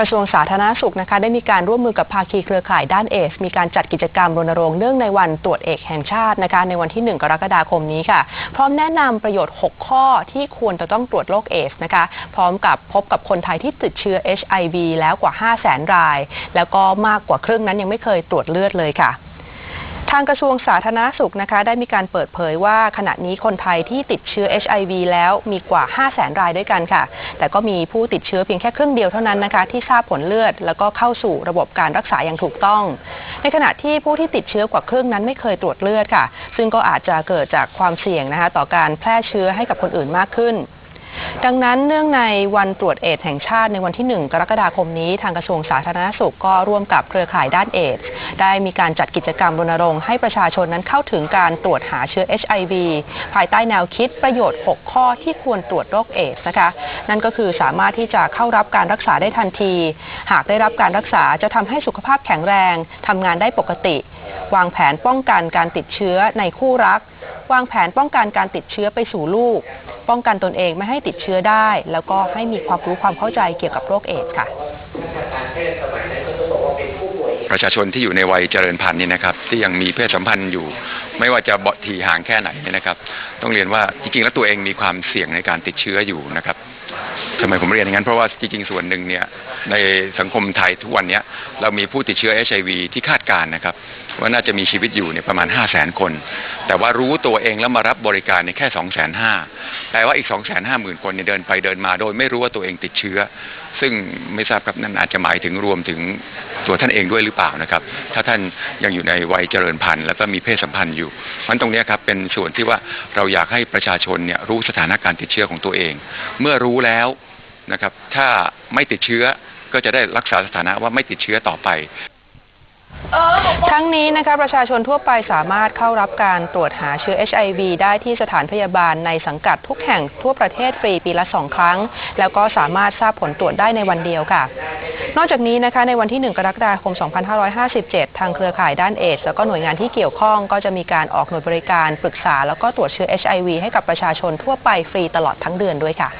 กระทรวงสาธารณสุขนะคะได้มีการร่วมมือกับภาคีเครือข่ายด้านเอส มีการจัดกิจกรรมรณรงค์เนื่องในวันตรวจเอกแห่งชาตินะคะในวันที่ 1 กรกฎาคมนี้ค่ะ พร้อมแนะนำประโยชน์ 6 ข้อที่ควรจะต้องตรวจโรคเอสนะคะ พร้อมกับพบกับคนไทยที่ติดเชื้อ HIV แล้วกว่า 5 0 0 0 0 0 ราย แล้วก็มากกว่าครึ่งนั้นยังไม่เคยตรวจเลือดเลยค่ะ ทางกระทรวงสาธารณสุขนะคะได้มีการเปิดเผยว่าขณะนี้คนไทยที่ติดเชื้อ HIV แล้วมีกว่า 5 0 0แสนรายด้วยกันค่ะ แต่ก็มีผู้ติดเชื้อเพียงแค่ครึ่งเดียวเท่านั้นนะคะ ที่ทราบผลเลือด แล้วก็เข้าสู่ระบบการรักษาอย่างถูกต้อง ในขณะที่ผู้ที่ติดเชื้อกว่าครึ่งนั้นไม่เคยตรวจเลือดค่ะ ซึ่งก็อาจจะเกิดจากความเสี่ยงนะคะต่อการแพร่เชื้อให้กับคนอื่นมากขึ้น ดังนั้นเนื่องในวันตรวจเอดส์แห่งชาติในวันที่ 1 กรกฎาคมนี้ ทางกระทรวงสาธารณสุขก็ร่วมกับเครือข่ายด้านเอดส์ได้มีการจัดกิจกรรมรณรงค์ให้ประชาชนนั้นเข้าถึงการตรวจหาเชื้อ HIV ภายใต้แนวคิดประโยชน์ 6 ข้อที่ควรตรวจโรคเอดส์นะคะ นั่นก็คือสามารถที่จะเข้ารับการรักษาได้ทันที หากได้รับการรักษาจะทำให้สุขภาพแข็งแรงทำงานได้ปกติ วางแผนป้องกันการติดเชื้อในคู่รัก วางแผนป้องกันการติดเชื้อไปสู่ลูก ป้องกันตนเองไม่ให้ติดเชื้อได้ แล้วก็ให้มีความรู้ความเข้าใจเกี่ยวกับโรคเอดส์ค่ะประชาชนที่อยู่ในวัยเจริญพันธุ์นี่นะครับ ที่ยังมีเพศสัมพันธ์อยู่ ไม่ว่าจะเบาะทีห่างแค่ไหนเนี่ยนะครับ ต้องเรียนว่าจริงๆแล้วตัวเองมีความเสี่ยงในการติดเชื้ออยู่นะครับ ทำไมผมเรียนอย่างนั้น เพราะว่าจริงๆ ส่วนหนึ่งเนี่ยในสังคมไทยทุกวันเนี้ยเรามีผู้ติดเชื้อ HIV ที่คาดการณ์นะครับ ว่าน่าจะมีชีวิตอยู่เนี่ยประมาณ 5 0 0 0 0 0 คน แต่ว่ารู้ตัวเองแล้วมารับบริการเนี่ยแค่ 2 5 0 0 0 0แปลว่าอีก 2 5 0 0 0 0 คนเนี่ยเดินไปเดินมาโดยไม่รู้ว่าตัวเองติดเชื้อ ซึ่งไม่ทราบครับนั่นอาจจะหมายถึงรวมถึงตัวท่านเองด้วยหรือเปล่านะครับ ถ้าท่านยังอยู่ในวัยเจริญพันธุ์แล้วก็มีเพศสัมพันธ์อยู่มันตรงเนี้ยครับเป็นส่วนที่ว่าเราอยากให้ประชาชนเนี่ยรู้สถานการณ์ติดเชื้อของตัวเอง เมื่อรู้แล้ว นะครับ ถ้าไม่ติดเชื้อก็จะได้รักษาสถานะว่าไม่ติดเชื้อต่อไปทั้งนี้นะคะประชาชนทั่วไปสามารถเข้ารับการตรวจหาเชื้อ HIV ได้ที่สถานพยาบาลในสังกัดทุกแห่งทั่วประเทศฟรีปีละ2ครั้ง แล้วก็สามารถทราบผลตรวจได้ในวันเดียวค่ะ นอกจากนี้นะคะในวันที่ 1 กรกฎาคม 2557 ทางเครือข่ายด้านเอดส์แล้วก็หน่วยงานที่เกี่ยวข้องก็จะมีการออกหน่วยบริการปรึกษา แล้วก็ตรวจเชื้อ HIV ให้กับประชาชนทั่วไปฟรีตลอดทั้งเดือนด้วยค่ะ